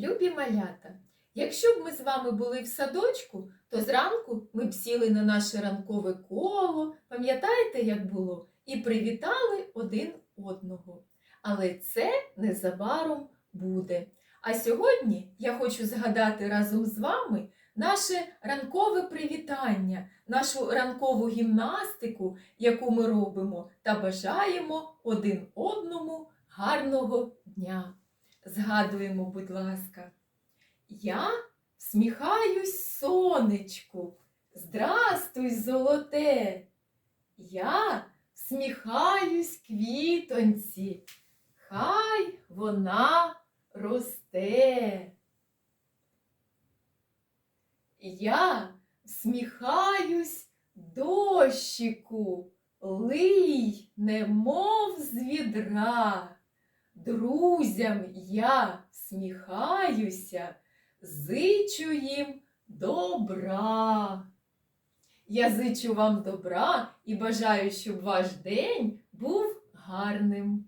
Любі малята, якщо б ми з вами були в садочку, то зранку ми б сіли на наше ранкове коло, пам'ятаєте, як було, і привітали один одного. Але це незабаром буде. А сьогодні я хочу згадати разом з вами наше ранкове привітання, нашу ранкову гімнастику, яку ми робимо, та бажаємо один одному гарного дня. Згадуємо, будь ласка. Я всміхаюсь сонечку. Здрастуй, золоте. Я всміхаюсь квітоньці. Хай вона росте. Я всміхаюсь дощику, лий, немов з відра. Друзям я сміхаюся, зичу їм добра. Я зичу вам добра і бажаю, щоб ваш день був гарним.